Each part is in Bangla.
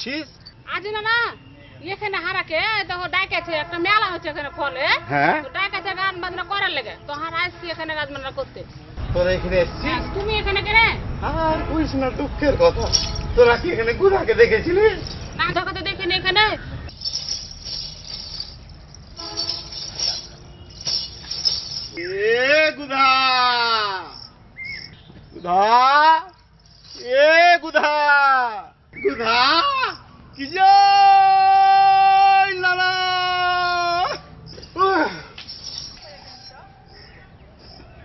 করছিস আজ না না এখানে হারাকে দেখো ডাকেছে একটা মেলা হচ্ছে এখানে ফলে। হ্যাঁ? ডাকেছে গান বাজনা করার লেগে। তো হারা আসছি এখানে গান বাজনা করতে। তোরা এখানে এসছিস? হ্যাঁ, তুমি এখানে কেনে? আর কইস না দুঃখের কথা। তোরা কি এখানে গুড়াকে দেখেছিলিস? না তোকে তো দেখিনি এখানে। এ গুধা! গুধা? এ গুধা? কি লালা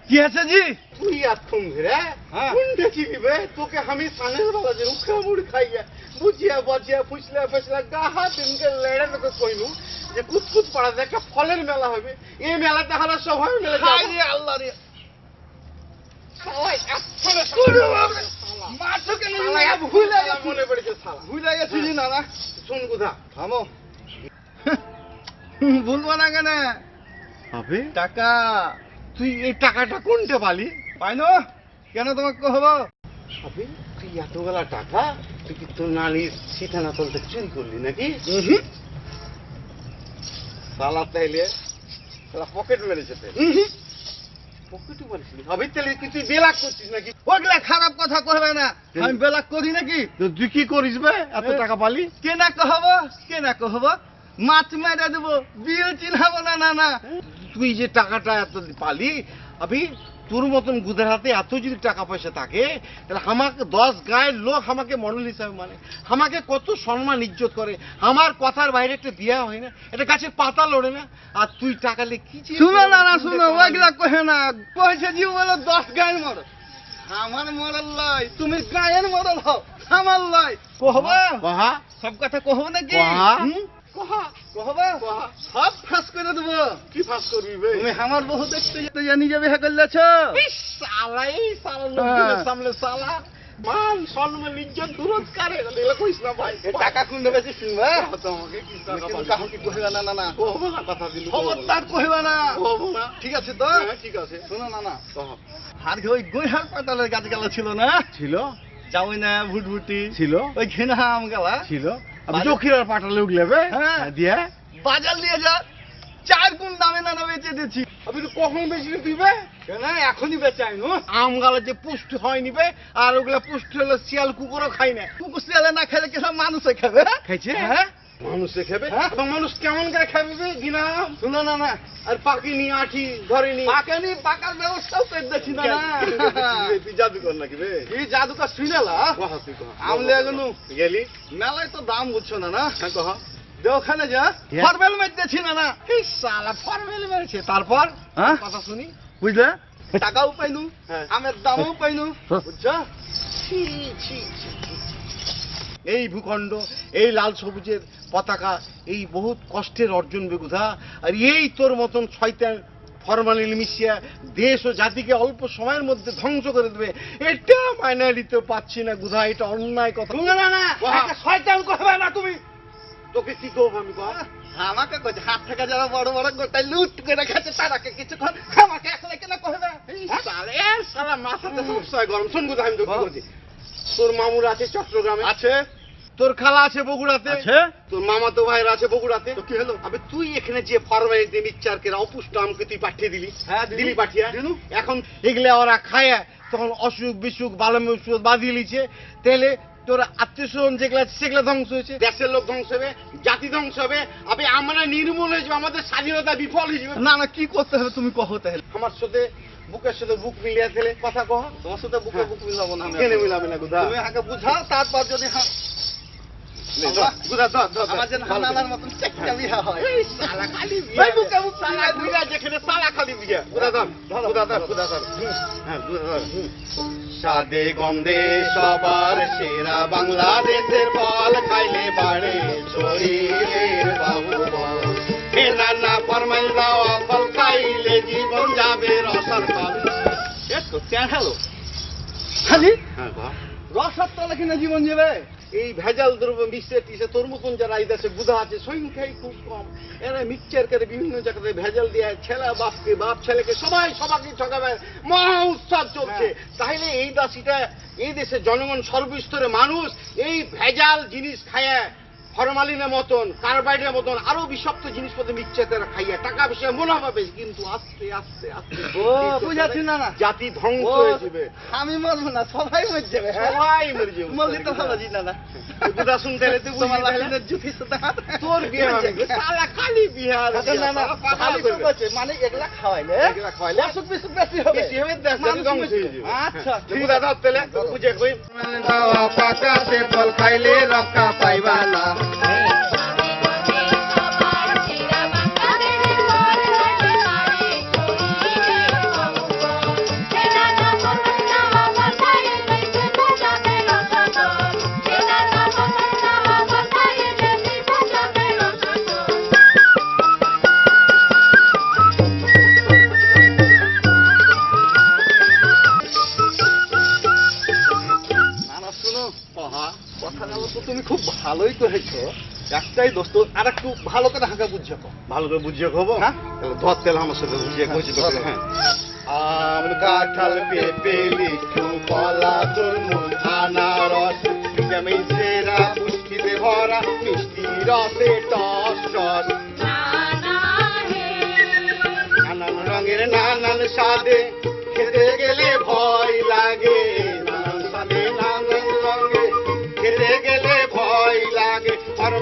কি আছে জি? তুই এখন ঘিরে? হ্যাঁ। কোন দেখিবি বে তোকে আমি সানের বাবা যে উখা মুড়ি খাইয়া বুঝিয়া বাজিয়া ফুসলা ফুসলা গাহা দিনকে লেড়ে তোকে কইনু যে কুতকুত পাড়া একটা ফলের মেলা হবে। এই মেলাতে হারা সবাই মিলে হায় যাব। রে আল্লাহ রে। ওরে বাবা রে। মারছো কেন? মনে পড়েছে শালা ভুলে। গেছি জি না না শোন কোথা? থামো। ভুলবো না কেন? হবে টাকা। তুই এই টাকাটা কোনটা পালি? পাইনো কেন তোমাকে কহব হবে তুই এতগুলা টাকা তুই কি তোর নানির সিঠানা তলতে চুরি করলি নাকি? শালা তাইলে শালা পকেট মেরেছে খারাপ কথা কহবে না। আমি বেলা করি নাকি? তুই কি করিস বে? এত টাকা পালি? কে না কহব? কে না কহব? মাছ মেরে দেবো। বিয়ে চিনহাবো না না না। তুই যে টাকাটা এত পালি আবি তোর মতন গুদের হাতে এত যদি টাকা পয়সা থাকে তাহলে আমাকে দশ গায়ের লোক আমাকে মডেল হিসাবে মানে। আমাকে কত সম্মান ইজ্জত করে। আমার কথার বাইরে একটা বিয়া হয় না। এটা গাছের পাতা লড়ে না। আর তুই টাকা লে কি শুনো না না শুনো টাকা কহে না। কহেছে যে বলো দশ গায়ের মরল আমার মরল লয় তুমি গায়ের মরল হও। আমার লয়। কহব? কহা সব কথা কহব নাকি? কহা। হুম? কহা কহব কহা। সব ফাঁস করে দেবো। কি ফাঁস করবি তুমি আমার বহু দেখতে যেতে জানি যাবে হ্যাঁ করলেছ ইস, শালা এই শালা লোকজনের। সামনে শালা মান সম্মান ইজ্জত দুরস্কারে এগুলো কইস না ভাই টাকা কোনটা বেশি শুনবা? তোমাকে কি টাকা কিন্তু পালি? না না না। কহবো না কথা দিলু খবরদার কহিবা না। কহবো না। ঠিক আছে তো? ঠিক আছে। শোনো না না। কহ। ওই গৈহার পাতালের গাছ গালা ছিল না? ছিল। যাওই না ভুটভুটি। ছিল। ওই ঘেনা আম গালা। ছিল। আমি বে হ্যাঁ। দিয়ে বাজার নিয়ে যা চার গুণ দামে না বেঁচে বেচে দিচ্ছি আমি তো কখন বেশি দিবে না এখনই বেচাই নো আম গালে যে পুষ্টি হয় নিবে আর ওগুলা পুষ্টি হলে শিয়াল কুকুরও খাই না কুকুর শিয়ালে না খেলে কেন মানুষে খাবে খাইছে হ্যাঁ মানুষে খাবে? হ্যাঁ? মানুষ কেমন করে খাবে গিনা শুনো না না। আর পাকিনি আঠি ধরেনি পাকানি পাকার ব্যবস্থাও করে দিচ্ছি না তুই জাদুকর নাকি বে এই জাদুকা শুনেলা গেলু। মেলায় তো দাম বুঝছ না না? হ্যাঁ কহ। দে ওখানে যা। ফরমেল মেরতেছি না না। এই শালা ফরমেল মেরেছে। তারপর? হ্যাঁ? কথা শুনি? বুঝলে? টাকাও পাইনু। আমের দামও পাইনু। বুঝছ? ছি, ছি, ছি। এই ভূখণ্ড এই লাল সবুজের পতাকা এই বহুত কষ্টের অর্জন বেগুধা আর এই তোর মতন শয়তান ফরমালিন মিশিয়া দেশ ও জাতিকে অল্প সময়ের মধ্যে ধ্বংস করে দেবে এটা মাইনা নিতে পারছি না গুধা এটা অন্যায় কথা। শয়তান কহবে না তুমি। তোকে কি করব আমি আমাকে কইছে হাত থেকে যারা বড় বড় গোটাই লুট করে খেতে তারাকে কিছুক্ষণ আমাকে একলা কেন এ শালা মাথাতে সবসময় গরম। শোন গুধা আমি তোকে বলছি। তোর মামুর আছে চট্টগ্রামে। আছে। তোর খালা আছে বগুড়াতে। আছে? তোর মামাতো ভাইয়ের আছে বগুড়াতে। তো কি হলো? আবে তুই এখানে যে ফরমালিটি মিক্সচারকে অপুষ্ট আমকে তুই পাঠিয়ে দিলি। হ্যাঁ, দিলি। পাঠিয়ে। এখন এগুলা ওরা খায় তখন অসুখ বিসুখ বালম ওষুধ বাঁধিয়ে লিছে তাহলে তোর আত্মীয় স্বজন যেগুলো সেগুলো ধ্বংস হয়েছে। দেশের লোক ধ্বংস হবে জাতি ধ্বংস হবে। আবে আমরা নির্মূল হয়ে যাবে আমাদের স্বাধীনতা বিফল হয়ে যাবে। না না কি করতে হবে তুমি কহ তাহলে। আমার সাথে বুকের সাথে বুক মিলিয়ে দিলে কথা কহ। তোমার সাথে বুকে বুক মিলাবো না মিলাবে না তুমি আগে বুঝাও তারপর যদি সাদে গন্ধে সবার সেরা বাংলাদেশের ফল খাইলে বাড়ে শরীরের বাবু বল হে নানা ফরমাইল দেওয়া ফল খাইলে জীবন যাবে রসর ফল। হ্যালো? খালি? হ্যাঁ রসার তলে কিনা জীবন যাবে? এই ভেজাল দ্রব্য মিশে টিসে তোর মতন যারা এই দেশে বুধা আছে সংখ্যাই খুব কম। এরা মিক্সচার করে বিভিন্ন জায়গাতে ভেজাল দিয়ে ছেলে বাপকে বাপ ছেলেকে সবাই সবাইকে ঠকাবে। মহা উৎসব চলছে। তাহলে এই দাসিটা এই দেশের জনগণ সর্বস্তরে মানুষ এই ভেজাল জিনিস খায়। ফরমালিনের মতন কার্বাইডের মতন আরও বিষাক্ত জিনিসপত্র মিক্সচার করে খাইয়া টাকা পয়সা মুনাফা পাবে কিন্তু আস্তে আস্তে আস্তে ও বুঝাচ্ছি না না। জাতি ধ্বংস হয়ে যাবে। আমি মরবো না সবাই মরে যাবে হ্যাঁ? সবাই মরে যাবে মরলি তো ভালো জি না। না বুধা শুনতে এলে তুই তোমার বুঝলি জুতি সাথে তোর বিয়ে হবে শালা খালি বিহার আচ্ছা, না না তো করছে, মানে এগুলা খাওয়াইলে এগুলা খাওয়াইলে অসুখ বিসুখ বেশি হবে। বেশি হবে দেশ ধ্বংস হয়ে যাবে। আচ্ছা ঠিক বুধা দাও তেলে বুঝে কই পাকাতে ফল খাইলে রক্ষা পাইবা না। না ভালোই করেছ একটাই দোস্ত আর একটু ভালো করে হাঁকা বুঝছ তো। ভালো করে বুঝিয়ে খাব হ্যাঁ? তাহলে ধর তেল আমার সাথে বুঝিয়ে কইছি হ্যাঁ। আম কাঁঠাল পেঁপে লিচু কলা তরমুজ আনারস ভিটামিন সেরা পুষ্টিতে ভরা মিষ্টি রসে টস টস। নানান রঙের নানান স্বাদে খেতে গেলে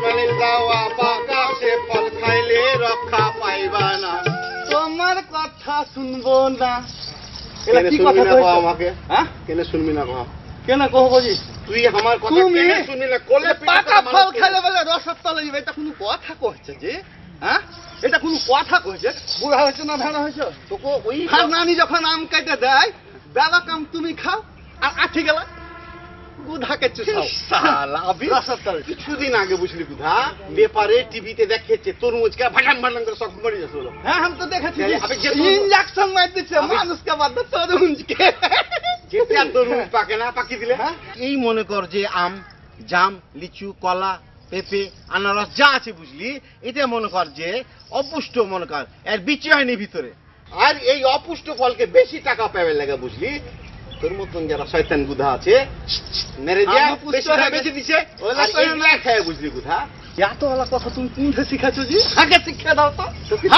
দেওয়া পাকা সে ফল খাইলে রক্ষা পাইবা না। তোমার কথা শুনব না। কি কথা? আমাকে? হ্যাঁ? কেনে শুনবি না কহ কেন কহ বুঝি তুই আমার কথা তুমি শুনবি না? কোলে পাকা ফল খাইলে বলে রসের তলে যাবে এটা কোনো কথা কইছে যে? হ্যাঁ? এটা কোনো কথা কইছে? বুড়া হয়েছে না ভেড়া হয়েছে? তোকে ওই আর নানি যখন আম কাটে দেয় বেলা কাম তুমি খাও আর আঠি গেলা। গুধাকে কিছুদিন আগে বুঝলি ব্যাপারে টিভিতে দেখাচ্ছে তরমুজকে ভাটান ভাটান করে সব মরে হ্যাঁ আমি তো দেখেছি। ইঞ্জেকশন মার দিচ্ছে মানুষকে বাদ তরমুজ পাকে না পাকি দিলে। হ্যাঁ? এই মনে কর যে আম জাম লিচু কলা পেঁপে আনারস যা আছে বুঝলি এটা মনে কর যে অপুষ্ট মনে কর এর বিচি হয়নি ভিতরে। আর এই অপুষ্ট ফলকে বেশি টাকা পাবে লাগে বুঝলি তোর মতন যারা শয়তান গুধা আছে মেরে দিয়া বেশি টাকা বেশি দিছে। খায় বুঝলি গুধা এত ওলা কথা তুমি কোনটা শিখাচ্ছ জি? আগে শিক্ষা দাও তো।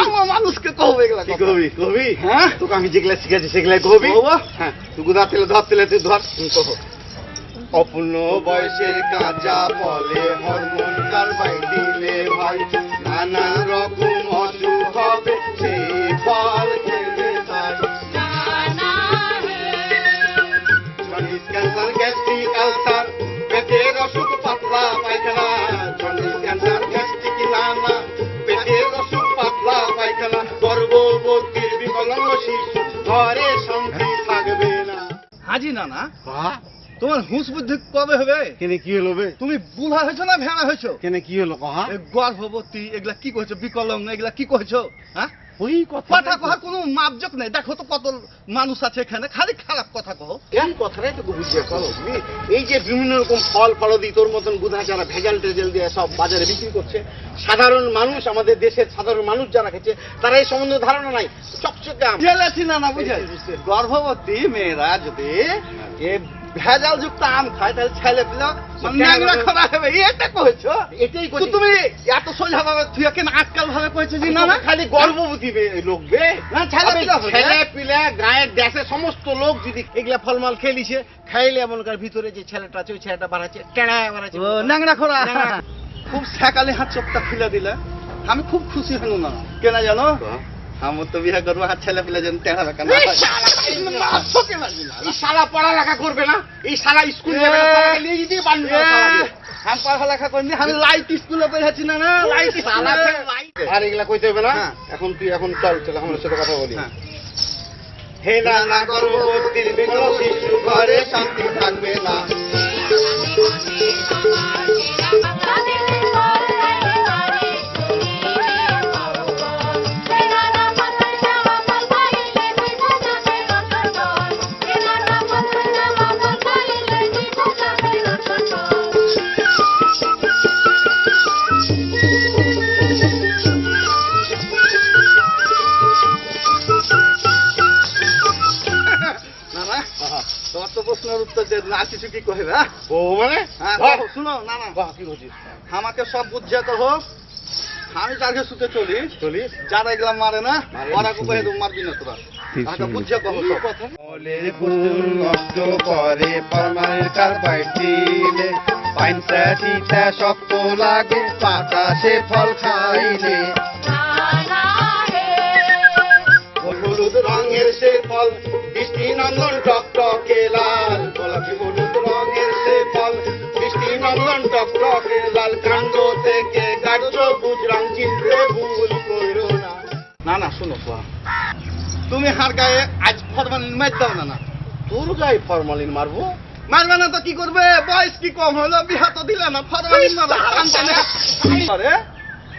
আমার মানুষকে কহবে এগুলা কি কবি কবি? হ্যাঁ? তোকে আমি যেগুলা শিখেছি সেগুলাই কবি? হ্যাঁ তুই গুধা তেলে ধর তেলে তুই ধর। কহ। অপূর্ণ বয়সের কাঁচা ফলে হরমোন কারবাই দিলে ভাই নানা রকম অসুখ হবে সেই ফল না? তোমার হুঁশ বুদ্ধি কবে হবে? কেনে কি হলো বে? তুমি বুলা হয়েছো না ভেড়া হয়েছো? কেনে কি হলো কহা? গর্ভবতী এগুলা কি কইছো? বিকলঙ্গ এগুলা কি কইছো? হ্যাঁ? ওই কথা কথা কহার কোনো মাপজোক নেই। দেখো তো কত মানুষ আছে এখানে। খালি খারাপ কথা এই কথাটাই বুঝিয়ে করো এই যে বিভিন্ন রকম ফল ফলদি তোর মতন বুধা যারা ভেজাল টেজাল দিয়ে সব বাজারে বিক্রি করছে সাধারণ মানুষ আমাদের দেশের সাধারণ মানুষ যারা খেছে তারা এই সম্বন্ধে ধারণা নাই। চকচকে না না বুঝে গর্ভবতী মেয়েরা যদি এ ভেজাল যুক্ত আম খায় তাহলে ছেলে পিলা ন্যাংরা খরা হবে? এটা কইছো? এটাই তো তুমি এত সোজা ভাবে তুই কেন আজকাল ভাবে কইছো জি না না? খালি গর্ভবতী বে- লোক বে। না, ছেলে আবে পিলা হবে। ছেলে পিলা গায়ের দেশে সমস্ত লোক যদি এগুলা ফলমাল খেলিছে খাইলে এমন কার ভিতরে যে ছেলেটা আছে ওই ছেলেটা বাড়াচ্ছে টেড়া বাড়াচ্ছে ও ন্যাংরা খরা খুব সকালে হাত চোখটা খুলে দিলে আমি খুব খুশি হল না। কেনা জানো? আমার তো বিয়ে করব হাত ছেলে পিলে যেন টেড়া বেকা না এই শালা, এই শালা পড়ালেখা করবে না এই শালা স্কুল যাবে না শালাকে নিয়ে যেতেই পারবি না আমি পড়ালেখা করিনি আমি লাইট স্কুলে পড়েছি না না লাইট লাইট- আর এগুলা কইতে হবে না। এখন তুই এখন চল চল আমার সাথে কথা বলি। হে না না গর্ভবতীর শিশু ঘরে শান্তি থাকবে না। কিছু কি কহিবে হ্যাঁ? ও মানে? হ্যাঁ শুনো না না। বাহ, কি বলছিস? আমাকে সব বুঝছে তো হোক আমি তাকে শুতে চলি। চলি? যারা এগুলা মারে না মারে। ওরা কুপাই মারবি না তোরা। তাকে বুঝছে কহ সব ফলে ফুল নষ্ট করে পারমানেন্ট কার্বাইড দিলে। পাইনটা শক্ত লাগে বাতাসে ফল খাইলে। হলুদ রঙের সে ফল বৃষ্টি নন্দন টক লাল। গোলাপি হলুদ রঙের সে ফল বৃষ্টি নন্দন টক লাল। কাণ্ড থেকে সবুজ রং চিনতে ভুল করো না। না না শুনো তো তুমি হার গায়ে আজ ফরমালিন মার দাও না না। তোর গায়ে ফরমালিন মারবো? মারবে না তো কি করবে? বয়স কি কম হলো? বিহা তো দিলে না ফরমালিন মারো। কান্দে না। কি করে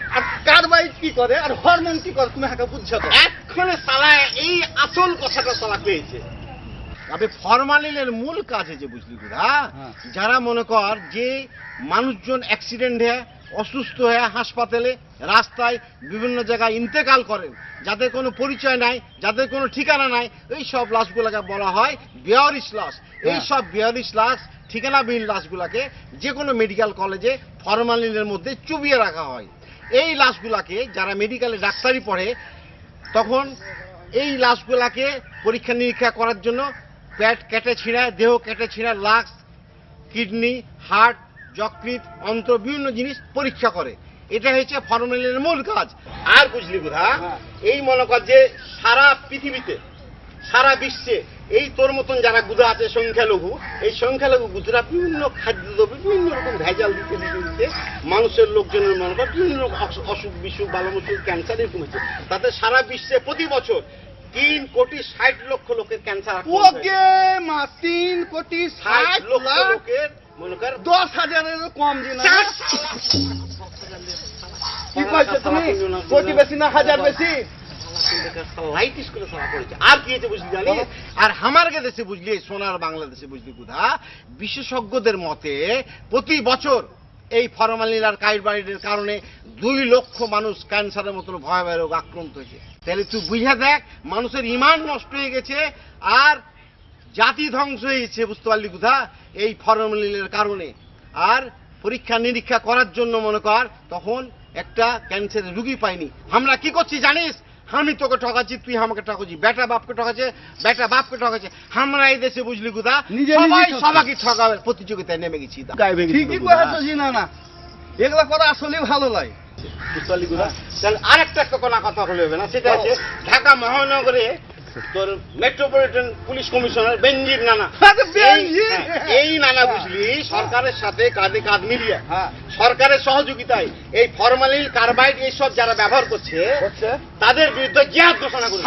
আর কার্বাইড কি করে আর হরমোন কি করে তুমি হাকে বুঝছ তো এক্ষণে সালা এই আসল কথাটা সালা পেয়েছে তবে ফরমালিনের মূল কাজ হয়েছে বুঝলি গুড়া হ্যাঁ। যারা মনে কর যে মানুষজন অ্যাক্সিডেন্ট হয়ে অসুস্থ হয়ে হাসপাতালে রাস্তায় বিভিন্ন জায়গায় ইন্তেকাল করেন যাদের কোনো পরিচয় নাই যাদের কোনো ঠিকানা নাই এই সব লাশগুলোকে বলা হয় বেয়ারিশ লাশ এই হ্যাঁ। সব বেয়ারিশ লাশ ঠিকানাবিহীন লাশগুলাকে যে কোনো মেডিকেল কলেজে ফরমালিনের মধ্যে চুবিয়ে রাখা হয় এই লাশগুলাকে যারা মেডিকেলে ডাক্তারি পড়ে তখন এই লাশগুলাকে পরীক্ষা নিরীক্ষা করার জন্য প্যাট কেটে ছিঁড়ায় দেহ কেটে ছিঁড়ায় লাক্স কিডনি হার্ট যকৃত অন্ত্র বিভিন্ন জিনিস পরীক্ষা করে এটা হচ্ছে ফর্মালিনের মূল কাজ আর বুঝলি বোধা হ্যাঁ। এই মনে কর যে সারা পৃথিবীতে সারা বিশ্বে এই তোর মতন যারা গুদা আছে সংখ্যালঘু এই সংখ্যালঘু গুদরা বিভিন্ন খাদ্যদ্রব্য বিভিন্ন রকম ভেজাল দিতে দিতে দিতে মানুষের লোকজনের মনে কর বিভিন্ন অসুখ বিসুখ বালমসুখ ক্যান্সার এরকম হচ্ছে। তাতে সারা বিশ্বে প্রতি বছর তিন কোটি ষাট লক্ষ লোকের ক্যান্সার ওকে মা তিন কোটি ষাট লক্ষ লোকের মনে কর দশ হাজারেরও কম দিন কি কইছো তুমি? কোটি বেশি না হাজার বেশি? আর হামারকে দেশে বুঝলি সোনার বাংলাদেশে বুঝলি কোথা বিশেষজ্ঞদের মতে প্রতি বছর এই ফরমালিন আর কাইবাইডের কারণে দুই লক্ষ মানুষ ক্যান্সারের মতন ভয়াবহ রোগ আক্রান্ত হয়েছে। তাহলে তুই বুঝে দেখ, মানুষের ইমান নষ্ট হয়ে গেছে আর জাতি ধ্বংস হয়েছে বুঝতে পারলি কোথা এই ফরমালিনের কারণে। আর পরীক্ষা নিরীক্ষা করার জন্য মনে কর, তখন একটা ক্যান্সারের রুগী পাইনি। আমরা কি করছি জানিস? আমি তোকে ঠকাচ্ছি তুই আমাকে ঠকাচ্ছি। বেটা বাপকে ঠকাচ্ছে বেটা বাপকে ঠকাচ্ছে। আমরা এই দেশে বুঝলি কোথা সবাই সবাইকে ঠকাবে প্রতিযোগিতায় নেমে গেছি ঠিকই কয়েছো না না। এগুলা করা আসলে ভালো লাগে। আরেকটা তাহলে একটা কোনো কথা হলে হবে না সেটা আছে? ঢাকা মহানগরে তোর মেট্রোপলিটন পুলিশ কমিশনার বেনজির নানা। এই- হ্যাঁ, নানা বুঝলি সরকারের সাথে কাঁধে কাঁধ মিলিয়ে। হ্যাঁ। সরকারের সহযোগিতায় এই ফরমালিন কার্বাইড এইসব যারা ব্যবহার করছে তাদের বিরুদ্ধে জিহাদ ঘোষণা করছে।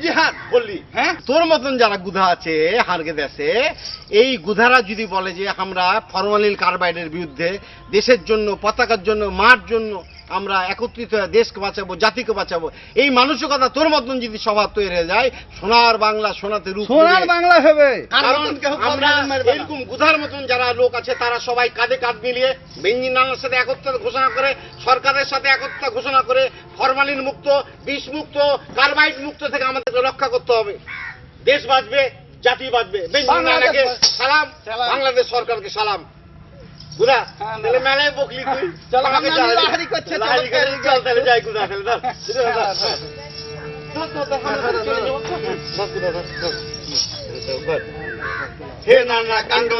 জিহাদ! বললি। হ্যাঁ? তোর মতন যারা গুধা আছে হারগে দেশে এই গুধারা যদি বলে যে আমরা ফরমালিন কার্বাইডের বিরুদ্ধে দেশের জন্য পতাকার জন্য মার জন্য আমরা একত্রিত দেশকে বাঁচাবো জাতিকে বাঁচাবো। এই মানসিকতা তোর মতন যদি সভা তৈরি হয়ে যায় সোনার বাংলা সোনাতে রূপ সোনার বাংলা হবে। কারণ আমরা এরকম গুধার মতন যারা লোক আছে তারা সবাই কাঁধে কাঁধ মিলিয়ে বেঞ্জিন নানার সাথে একত্র ঘোষণা করে সরকারের সাথে একত্র ঘোষণা করে ফরমালিন মুক্ত বিষ মুক্ত কার্বাইড মুক্ত থেকে আমাদেরকে রক্ষা করতে হবে। দেশ বাঁচবে জাতি বাঁচবে। সালাম। বাংলাদেশ সরকারকে সালাম। গুদা হ্যাঁ, না। তাহলে মেলায় বকলি তুই চলো, আমাকে লাহারি করছে, লাহারি করছে, চল তাহলে যাই গুদা তাহলে ধর। হ্যাঁ, হ্যাঁ, হ্যাঁ। হে নানা কাণ্ড